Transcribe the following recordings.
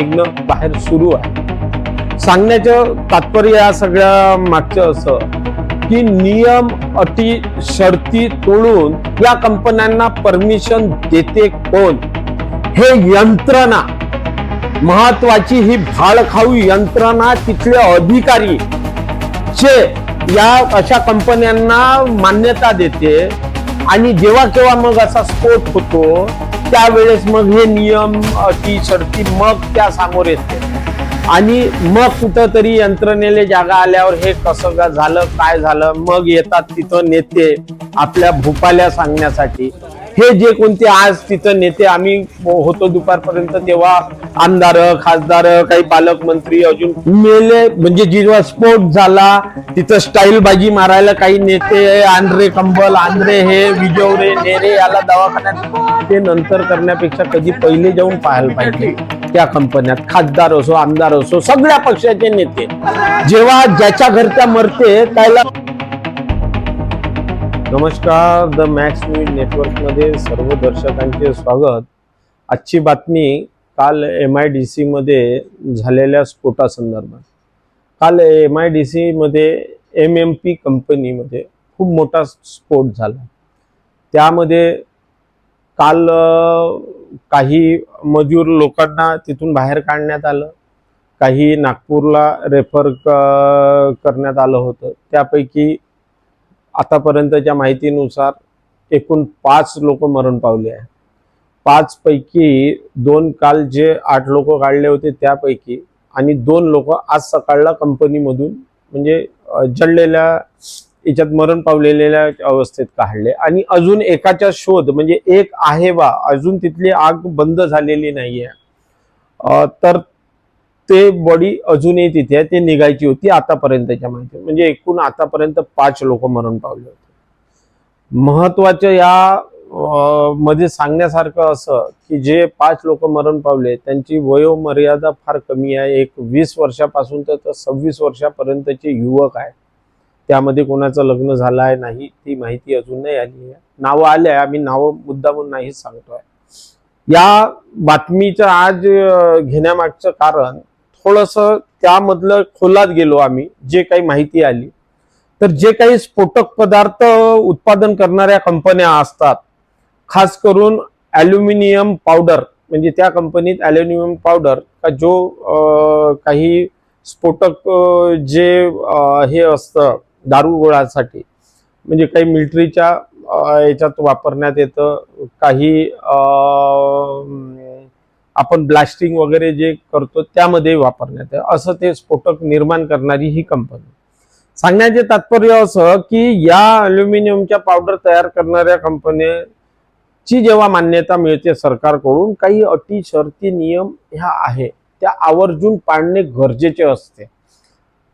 निघणं बाहेर सुरू आहे. सांगण्याचं तात्पर्य या सगळ्या मागचं असं. की नियम अटी शर्ती तोडून या कंपन्यांना परमिशन देते कोण? हे यंत्रणा. महत्वाची ही भाडखाऊ यंत्रणा तिथले अधिकारी जे या अशा कंपन्यांना मान्यता देते आणि जेव्हा केव्हा मग असा स्फोट होतो त्यावेळेस मग हे नियम अटी शर्ती मग त्या समोर येते. आणि मग कुठंतरी यंत्रणेले जागा आल्यावर हे कसं का झालं काय झालं? मग येतात तिथं नेते आपल्या भूपाल्या सांगण्यासाठी. हे जे कोणते आज तिथं नेते आम्ही हो- होतो दुपारपर्यंत तेव्हा आमदार खासदार काही पालकमंत्री अजून मेले म्हणजे जेव्हा स्फोट झाला तिथं स्टाईल बाजी मारायला काही नेते आंध्रे कंबल आंध्रे हे विजवरे नेरे याला दवाखान्यात ते नंतर करण्यापेक्षा कधी पहिले जाऊन पाहायला पाहिजे. त्या कंपन्यात खासदार असो आमदार असो सगळ्या पक्षाचे नेते. जेव्हा ज्याच्या घरच्या मरते त्याला नमस्कार द मॅक्स न्यूज नेटवर्कमध्ये सर्व दर्शकांचे स्वागत. आजची बातमी काल एम आय डी सी मध्ये झालेल्या स्फोटासंदर्भात काल एम आय डी सी मध्ये एम एम पी कंपनीमध्ये खूप मोठा स्फोट झाला. त्यामध्ये काल काही मजूर लोकांना तिथून बाहेर काढण्यात आलं. काही नागपूरला रेफर करण्यात आलं होतं. त्यापैकी आतापर्यंतच्या माहितीनुसार एकूण पाच लोक मरण पावले आहे पाचपैकी दोन काल जे आठ लोक काढले होते त्यापैकी आणि दोन लोक आज सकाळला कंपनीमधून म्हणजे जळलेल्या याच्यात मरण पावलेल्या अवस्थेत काढले. आणि अजून एकाचा शोध म्हणजे एक आहे बा अजून तिथली आग बंद झालेली नाहीये. तर ते बॉडी अजूनही तिथे आहे ते निघायची होती आतापर्यंतच्या माहिती म्हणजे एकूण आतापर्यंत पाच लोक मरण पावले होते. महत्वाचं या मध्ये सांगण्यासारखं असं की जे पाच लोक मरण पावले त्यांची वयोमर्यादा फार कमी आहे. एक वीस वर्षापासून तर सव्वीस वर्षापर्यंतचे युवक आहे. त्यामध्ये कोणाचं लग्न झालं आहे नाही ती माहिती अजून नाही आली आहे. नावं आले आहे आम्ही नावं मुद्दामून नाही सांगतोय. या बातमीचं आज घेण्यामागचं कारण थोडस त्यामधलं खोलात गेलो आम्ही जे काही माहिती आली. तर जे काही स्फोटक पदार्थ उत्पादन करणाऱ्या कंपन्या असतात खास करून ॲल्युमिनियम पावडर म्हणजे त्या कंपनीत ॲल्युमिनियम पावडर का जो काही स्फोटक जे हे असतं दारू गोळासाठी. म्हणजे काही मिलिटरीच्या याच्यात वापरण्यात येतं. काही आपण ब्लास्टिंग वगैरे जे करतो त्यामध्ये वापरण्यात येतं. असं ते स्फोटक निर्माण करणारी ही कंपनी. सांगण्याचे तात्पर्य असं की या अल्युमिनियमच्या पावडर तयार करणाऱ्या कंपनीची जेव्हा मान्यता मिळते सरकारकडून काही अटी शर्ती नियम ह्या आहे. त्या आवर्जून पाळणे गरजेचे असते.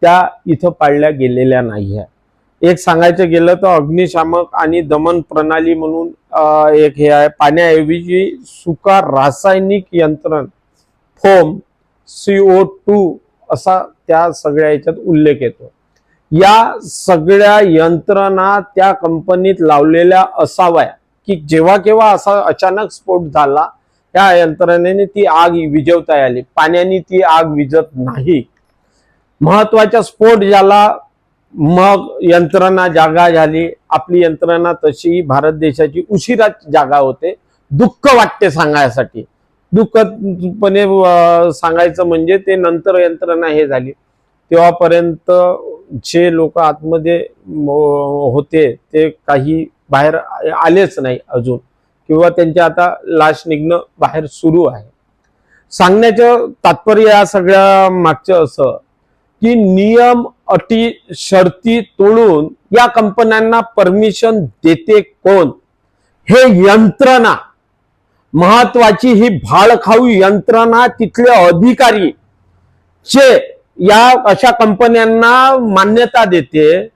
त्या इथं पाळल्या गेलेल्या नाही आहे एक सांगायचं गेलं तर अग्निशामक आणि दमन प्रणाली म्हणून एक हे आहे पाण्याऐवजी सुका रासायनिक यंत्रण फोम सीओ टू असा त्या सगळ्या याच्यात उल्लेख येतो. या सगळ्या यंत्रणा त्या कंपनीत लावलेल्या असाव्या की जेव्हा केव्हा असा अचानक स्फोट झाला त्या यंत्रणेने ती आग विझवता आली. पाण्याने ती आग विझत नाही. महत्त्वाचा स्फोट झाला मग यंत्रणा जागा झाली. आपली यंत्रणा तशी भारत देशाची उशिरा जागा होते. दुःख वाटते सांगायसाठी. दुःखपणे सांगायचं म्हणजे ते नंतर यंत्रणा हे झाली. तेव्हापर्यंत जे लोक आतमध्ये होते ते काही बाहेर आलेच नाही अजून. किंवा त्यांच्या आता लाश निघणं बाहेर सुरू आहे. सांगण्याचं तात्पर्य या सगळ्या मागचं असं की नियम अटी शर्ती तोडून या कंपन्यांना परमिशन देते कोण? हे यंत्रणा. महत्वाची ही भाळखाऊ यंत्रणा तिथले अधिकारी जे या अशा कंपन्यांना मान्यता देते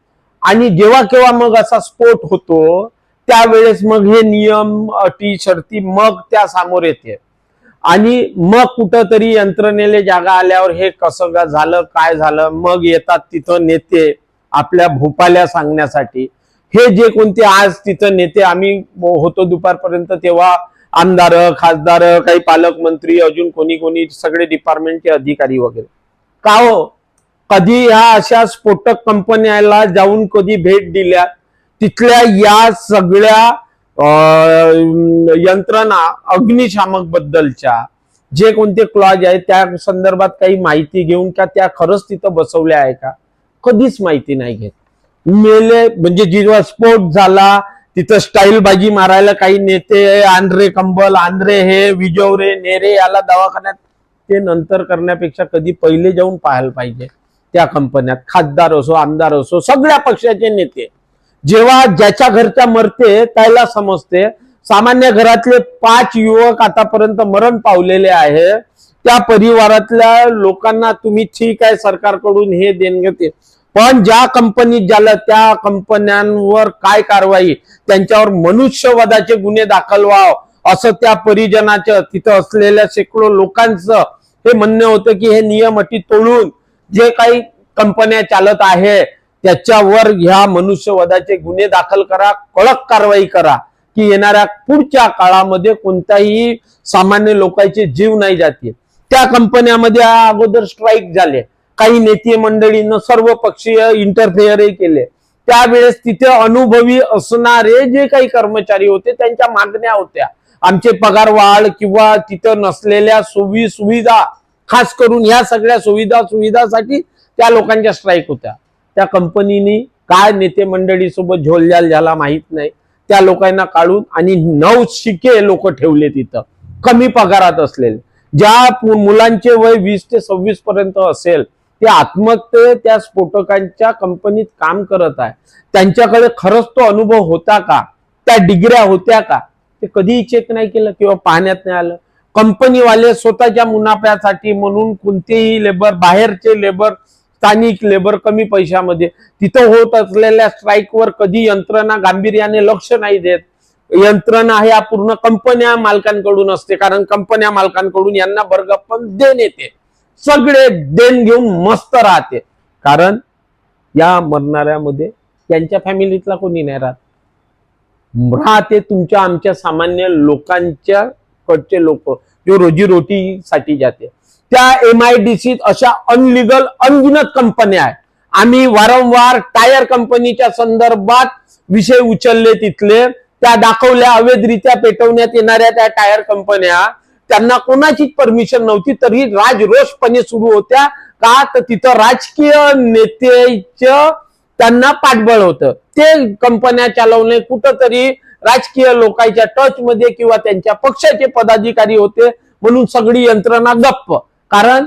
आणि जेव्हा केव्हा मग असा स्फोट होतो त्यावेळेस मग हे नियम अटी शर्ती मग त्या सामोर येते. आणि मग कुठंतरी यंत्रणेले जागा आल्यावर हे कसं का झालं काय झालं? मग येतात तिथं नेते आपल्या भोपाल्या सांगण्यासाठी. हे जे कोणते आज तिथं नेते आम्ही होतो दुपारपर्यंत तेव्हा आमदार खासदार काही पालकमंत्री अजून कोणी कोणी सगळे डिपार्टमेंटचे अधिकारी वगैरे. का हो? कधी ह्या अशा स्फोटक कंपन्याला जाऊन कधी भेट दिल्या? तिथल्या या सगळ्या यंत्रणा अग्निशामक बद्दलच्या जे कोणते क्लॉज आहेत त्या संदर्भात काही माहिती घेऊन का त्या खरंच तिथं बसवल्या आहे का? कधीच माहिती नाही घेत. मेले म्हणजे जेव्हा स्फोट झाला तिथं स्टाईल बाजी मारायला काही नेते आंध्रे कंबल आंध्रे हे विजवरे नेरे याला दवाखान्यात ते नंतर करण्यापेक्षा कधी पहिले जाऊन पाहायला पाहिजे. त्या कंपन्यात खासदार असो आमदार असो सगळ्या पक्षाचे नेते. जेव्हा ज्याच्या घरच्या मरते त्याला समजते. सामान्य घरातले पाच युवक आतापर्यंत मरण पावलेले आहे. त्या परिवारातल्या लोकांना तुम्ही ठीक आहे सरकारकडून हे देणगे पण ज्या कंपनीत झालं त्या कंपन्यांवर काय कारवाई त्यांच्यावर मनुष्यवधाचे गुन्हे दाखल व्हाव असं त्या परिजनाचं तिथं असलेल्या शेकडो लोकांचं हे म्हणणं होतं की हे नियम अटी तोडून जे काही कंपन्या चालत आहे त्याच्यावर ह्या मनुष्यवधाचे गुन्हे दाखल करा कडक कारवाई करा की येणाऱ्या पुढच्या काळामध्ये कोणत्याही सामान्य लोकांचे जीव नाही जाते त्या कंपन्यामध्ये अगोदर स्ट्राईक झाले. काही नेते मंडळीनं सर्व पक्षीय इंटरफेअरही केले. त्यावेळेस तिथे अनुभवी असणारे जे काही कर्मचारी होते त्यांच्या मागण्या होत्या. आमचे पगार वाढ किंवा तिथं नसलेल्या सुवि सुविधा खास करून ह्या सगळ्या सुविधा सुविधासाठी त्या लोकांच्या स्ट्राईक होत्या. त्या कंपनीनी काय नेते मंडळी सोबत झोलझाल झाला माहीत नाही. त्या लोकांना काढून आणि नऊ शिके लोक ठेवले तिथं कमी पगारात असलेले. ज्या मुलांचे वय वीस ते सव्वीस पर्यंत असेल ते आत्महत्ये त्या स्फोटकांच्या कंपनीत काम करत आहे. त्यांच्याकडे खरंच तो अनुभव होता का? त्या डिग्र्या होत्या का? ते कधीही चेक नाही केलं किंवा पाहण्यात नाही आलं. कंपनीवाले स्वतःच्या मुनाफ्यासाठी म्हणून कोणतेही लेबर बाहेरचे लेबर स्थानिक लेबर कमी पैशामध्ये. तिथं होत असलेल्या स्ट्राईकवर कधी यंत्रणा गांभीर्याने लक्ष नाही देत. यंत्रणा ह्या पूर्ण कंपन्या मालकांकडून असते. कारण कंपन्या मालकांकडून यांना बर्गपण देण येते. सगळे देण घेऊन मस्त राहते. कारण या मरणाऱ्यामध्ये त्यांच्या फॅमिलीतला कोणी नाही राहत. राहते तुमच्या आमच्या सामान्य लोकांच्या कडचे लोक. जो रोजीरोटीसाठी जाते. त्या एम आय डी सी अशा अनलिगल अनगिनत कंपन्या आहेत. आम्ही वारंवार टायर कंपनीच्या संदर्भात विषय उचलले तिथले. त्या दाखवल्या अवैधरित्या पेटवण्यात येणाऱ्या त्या टायर कंपन्या त्यांना कोणाचीच परमिशन नव्हती तरी राजरोषपणे सुरू होत्या. का? तर तिथं राजकीय नेत्याचं त्यांना पाठबळ होतं. ते कंपन्या चालवणे कुठंतरी राजकीय लोकांच्या टच मध्ये किंवा त्यांच्या पक्षाचे पदाधिकारी होते. म्हणून सगळी यंत्रणा गप्प. कारण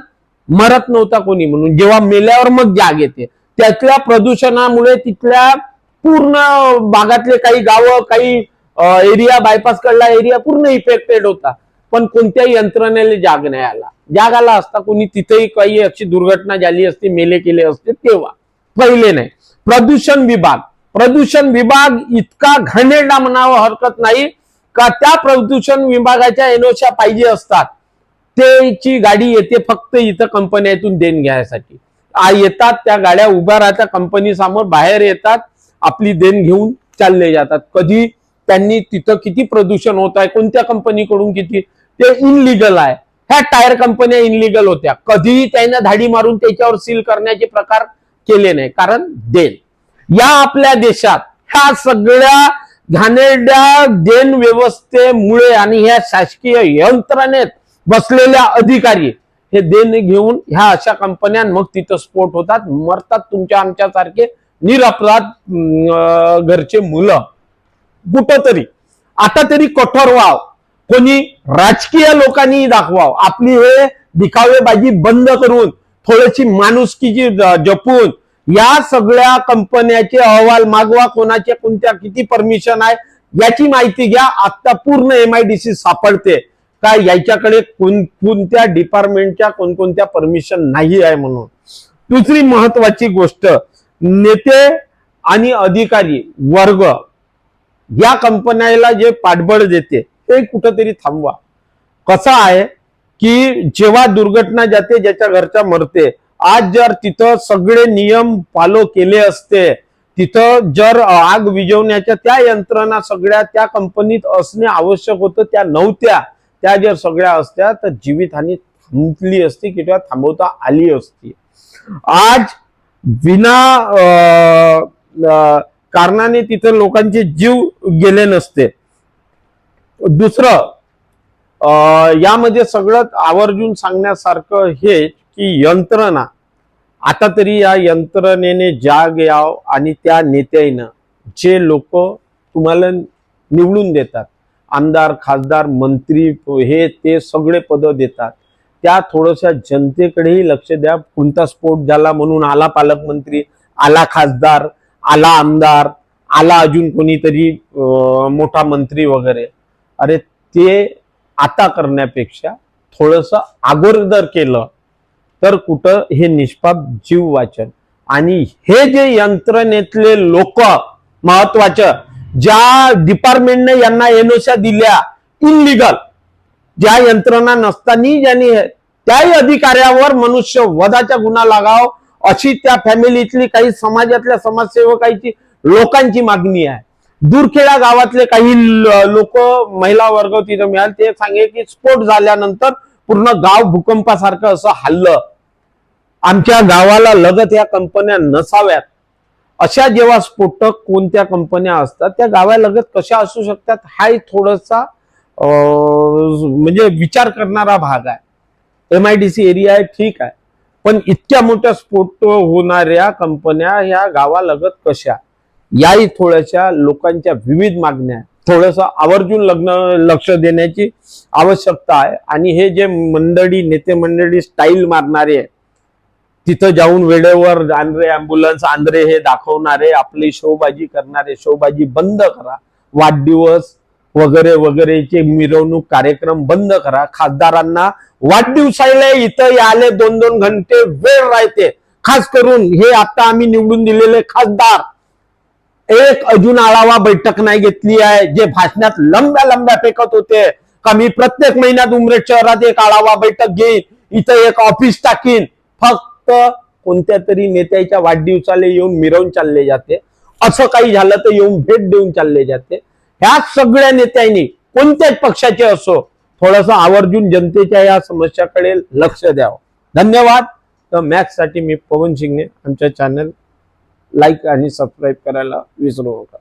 मरत नव्हता कोणी म्हणून. जेव्हा मेल्यावर मग जाग येते. त्यातल्या प्रदूषणामुळे तिथल्या पूर्ण भागातले काही गावं काही एरिया बायपास कडला एरिया पूर्ण इफेक्टेड होता. पण कोणत्याही यंत्रणेला जाग नाही आला. जाग आला असता कोणी तिथेही काही अशी दुर्घटना झाली असती मेले केले असते तेव्हा. पहिले नाही. प्रदूषण विभाग. प्रदूषण विभाग इतका घाणेरडा म्हणावं हरकत नाही का त्या प्रदूषण विभागाच्या एनोशा पाहिजे असतात. त्याची गाडी येते फक्त इथं कंपन्यातून देण घ्यायसाठी. आ येतात त्या गाड्या उभ्या राहतात कंपनी समोर बाहेर येतात आपली देण घेऊन चालले जातात. कधी त्यांनी तिथं किती प्रदूषण होत आहे कोणत्या कंपनीकडून किती ते इनलिगल आहे. ह्या टायर कंपन्या इनलिगल होत्या. कधीही त्यांना धाडी मारून त्याच्यावर सील करण्याचे प्रकार केले नाही कारण देण. या आपल्या देशात ह्या सगळ्या घाणेरड्या देण व्यवस्थेमुळे आणि ह्या शासकीय यंत्रणेत बसलेल्या अधिकारी हे देणे घेऊन ह्या अशा कंपन्या मग तिथं स्फोट होतात. मरतात तुमच्या आमच्या सारखे निरपराध घरचे मुलं. कुठंतरी. आता तरी कठोर व्हाव. कोणी राजकीय लोकांनी दाखवाव. आपली हे दिखावेबाजी बंद करून थोडीशी माणुसकीची जपून या सगळ्या कंपन्याचे अहवाल मागवा कोणाच्या कोणत्या किती परमिशन आहे याची माहिती घ्या. आता पूर्ण एमआयडीसी सापडते. काय याच्याकडे कोण कोणत्या डिपार्टमेंटच्या कोणकोणत्या परमिशन नाही आहे म्हणून. दुसरी महत्वाची गोष्ट नेते आणि अधिकारी वर्ग या कंपन्याला जे पाठबळ देते ते कुठंतरी थांबवा. कसं आहे की जेव्हा दुर्घटना जाते ज्याच्या घरच्या मरते आज जर तिथं सगळे नियम फॉलो केले असते तिथं जर आग विझवण्याच्या त्या यंत्रणा सगळ्या त्या कंपनीत असणे आवश्यक होतं त्या नव्हत्या. त्या जर सगळ्या असत्या तर जीवितहानी थांबली असती किंवा थांबवता आली असती. आज विना कारणाने तिथं लोकांचे जीव गेले नसते. दुसरं अं, यामध्ये सगळं आवर्जून सांगण्यासारखं हे की यंत्रणा आता तरी या यंत्रणेने जाग याव आणि त्या नेत्यानं जे लोक तुम्हाला निवडून देतात आमदार खासदार मंत्री हे ते सगळे पदं देतात. त्या थोडंशा जनतेकडेही लक्ष द्या. कोणता स्फोट झाला म्हणून आला पालकमंत्री आला खासदार आला आमदार आला अजून कोणीतरी मोठा मंत्री वगैरे. अरे ते आता करण्यापेक्षा थोडंसं अगोदर केलं तर कुठं हे निष्पाप जीव वाचन आणि हे जे यंत्रणेतले लोक महत्वाचं ज्या डिपार्टमेंटने यांना एनओच्या दिल्या इनलिगल ज्या यंत्रणा नसताना ज्यांनी त्याही अधिकाऱ्यावर मनुष्य वधाचा गुन्हा लागाव अशी त्या फॅमिलीतली काही समाजातल्या समाजसेवकांची लोकांची मागणी आहे. दूरखेडा गावातले काही लोक महिला वर्ग तिथं मिळाले ते सांगे की स्फोट झाल्यानंतर पूर्ण गाव भूकंपासारखं असं हल्लं. आमच्या गावाला लगत या कंपन्या नसाव्यात. अशा जेव्हा स्फोटक कोणत्या कंपन्या असतात त्या गावालगत कशा असू शकतात हा थोडासा म्हणजे विचार करणारा भाग आहे. M I D C area आहे ठीक आहे. पण इतक्या मोठ्या स्फोट होणाऱ्या कंपन्या ह्या गावालगत कशा याही थोड्याशा लोकांच्या विविध मागण्या आहेत. थोडंसं आवर्जून लग्न लक्ष देण्याची आवश्यकता आहे. आणि हे जे मंडळी नेते मंडळी स्टाईल मारणारे तिथं जाऊन वेळेवर आंध्रे अँब्युलन्स आंध्रे हे दाखवणारे आपली शोबाजी करणारे शोबाजी बंद करा. वाढदिवस वगैरे वगैरेचे मिरवणूक कार्यक्रम बंद करा. खासदारांना वाढदिवसाला इथं आले दोन दोन घंटे वेळ राहते. खास करून हे आता आम्ही निवडून दिलेले खासदार. एक अजून आढावा बैठक नाही घेतली आहे. जे भाषणात लंब्या लंब्या फेकत होते. का मी प्रत्येक महिन्यात उमरेड शहरात एक आढावा बैठक घेईन. इथं एक ऑफिस टाकीन. फक्त कोणत्या तरी नेत्याच्या वाढदिवसाला येऊन मिरवून चालले जाते. असं काही झालं तर येऊन भेट देऊन चालले जाते. ह्या सगळ्या नेत्यांनी कोणत्याच पक्षाचे असो थोडस आवर्जून जनतेच्या या समस्याकडे लक्ष द्यावं. धन्यवाद. तर मॅथ्ससाठी मी पवन शिंगणे आमच्या चॅनल लाईक आणि सबस्क्राईब करायला विसरू नका.